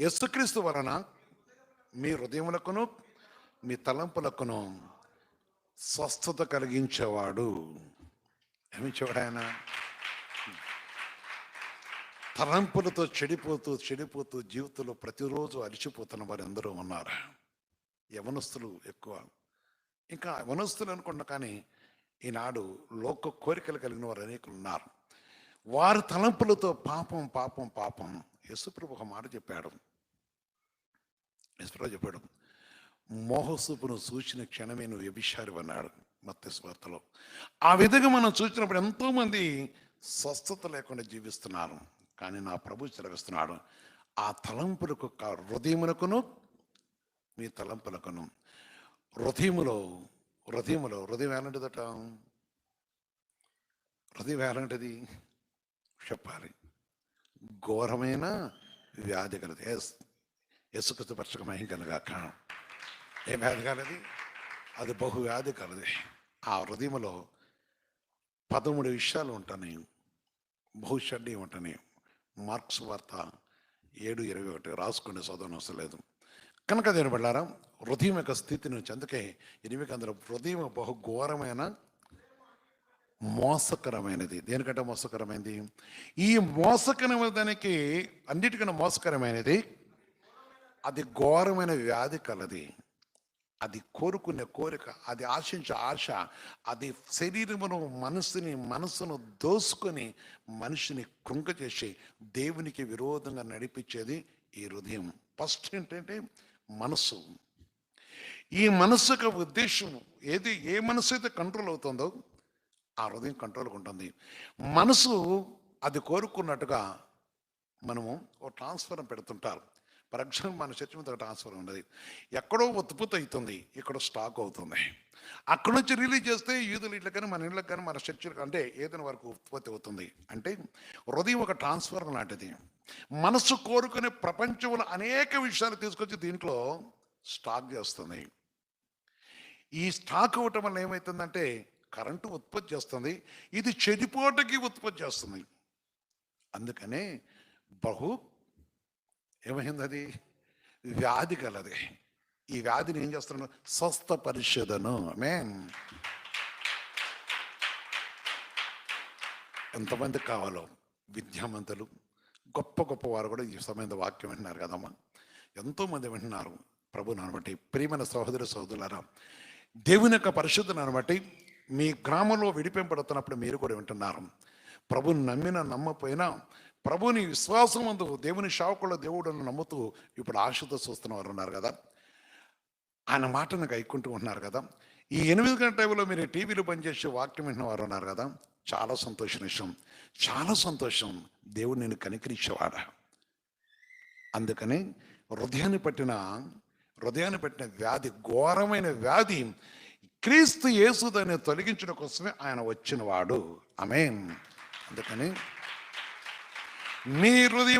యేసుక్రీస్తు వలన మీ హృదయములకును మీ తలంపులకును స్వస్థత కలిగించేవాడు. ఏమించేవాడు ఆయన తలంపులతో చెడిపోతూ చెడిపోతూ జీవితంలో ప్రతిరోజు అలిచిపోతున్న వారు ఎందరో ఉన్నారు. యవనస్తులు ఎక్కువ. ఇంకా యవనస్తులు అనుకున్నా కానీ ఈనాడు లోక కోరికలు కలిగిన వారు అనేకులు ఉన్నారు. వారి తలంపులతో పాపం పాపం పాపం. యశుప్రభు ఒక మాట చెప్పాడు. యేసుప్రభు చెప్పాడు మోహసూపును సూచిన క్షణమే నువ్వు వ్యభిషారు అన్నాడు మత్స్య స్వార్తలో ఆ విధంగా మనం చూసినప్పుడు ఎంతోమంది స్వస్థత లేకుండా జీవిస్తున్నారు. కానీ నా ప్రభు సెలవిస్తున్నాడు ఆ తలంపులకు క- హృదయమునకును మీ తలంపులకును హృదయములో హృదయములో హృదయం ఎలాంటిదట? హృదయం ఎలాంటిది? చెప్పాలి. ఘోరమైన వ్యాధి కలది. ఎస్ ఎసుకృత పరచక మహిం ఏ వ్యాధి కలది అది బహు వ్యాధి కలది. ఆ హృదయంలో పదమూడు విషయాలు ఉంటాయి. బహుషడ్డి ఉంటాయి మార్క్స్ వార్త ఏడు ఇరవై ఒకటి. రాసుకునే చదవని అవసరం లేదు. కనుక దేని బళ్ళారా హృదయం యొక్క స్థితి నుంచి అందుకే ఎనిమిది అందరూ హృదయం బహు ఘోరమైన మోసకరమైనది. దేనికంటే మోసకరమైనది? ఈ మోసకరమైన దానికి అన్నిటికన్నా మోసకరమైనది అది ఘోరమైన వ్యాధి కలది. అది కోరుకునే కోరిక అది ఆశించే ఆశ అది శరీరమును మనసుని మనసును దోసుకొని మనిషిని కృంక చేసి దేవునికి విరోధంగా నడిపించేది ఈ హృదయం. ఫస్ట్ ఏంటంటే మనసు ఈ మనసు యొక్క ఉద్దేశం ఏది ఏ మనసు అయితే కంట్రోల్ అవుతుందో ఆ హృదయం కంట్రోల్గా ఉంటుంది. మనసు అది కోరుకున్నట్టుగా మనము ఓ ట్రాన్స్ఫర్ పెడుతుంటారు. ప్రక్షణ మన చర్చ మీద ట్రాన్స్ఫర్ ఉండదు. ఎక్కడో ఉత్పత్తి అవుతుంది ఇక్కడ స్టాక్ అవుతుంది. అక్కడ నుంచి రిలీజ్ చేస్తే యూదులు ఇట్లా కానీ మన ఇళ్ళకి కానీ మన చర్చలకు అంటే ఏదైనా వరకు ఉత్పత్తి అవుతుంది. అంటే హృదయం ఒక ట్రాన్స్ఫర్ లాంటిది. మనసు కోరుకునే ప్రపంచంలో అనేక విషయాలు తీసుకొచ్చి దీంట్లో స్టాక్ చేస్తుంది. ఈ స్టాక్ అవ్వటం వల్ల ఏమవుతుందంటే కరెంటు ఉత్పత్తి చేస్తుంది ఇది చెడిపోటకి ఉత్పత్తి చేస్తుంది. అందుకనే బహు ఏమైంది అది వ్యాధి కలది. ఈ వ్యాధిని ఏం చేస్తున్నాను స్వస్థ పరిశోధను. మేన్ ఎంతమంది కావాలో విద్యావంతులు గొప్ప గొప్ప వారు కూడా ఈ సమయంలో వాక్యం వింటున్నారు కదమ్మా. ఎంతోమంది వింటున్నారు. ప్రభుని అనబట్టి ప్రియమైన సహోదర సహోదరులారా దేవుని యొక్క పరిశుద్ధను అనబట్టి మీ గ్రామంలో విడిపింపడుతున్నప్పుడు మీరు కూడా వింటున్నారు. ప్రభుని నమ్మిన నమ్మపోయినా ప్రభుని విశ్వాసం అందు దేవుని శావకుల దేవుడును నమ్ముతూ ఇప్పుడు ఆశతో చూస్తున్న వారు ఉన్నారు కదా. ఆయన మాటను గైకుంటూ ఉన్నారు కదా. ఈ ఎనిమిది గంటల టైంలో మీరు టీవీలో పనిచేసే వాక్యం వింటున్న వారు ఉన్నారు కదా. చాలా సంతోషం విషయం. చాలా సంతోషం. దేవుడు నేను కనికరించేవాడా. అందుకని హృదయాన్ని పట్టిన హృదయాన్ని పట్టిన వ్యాధి ఘోరమైన వ్యాధి క్రీస్తు యేసు దాన్ని తొలగించడం కోసమే ఆయన వచ్చినవాడు. ఆమె అందుకని మీ హృదయం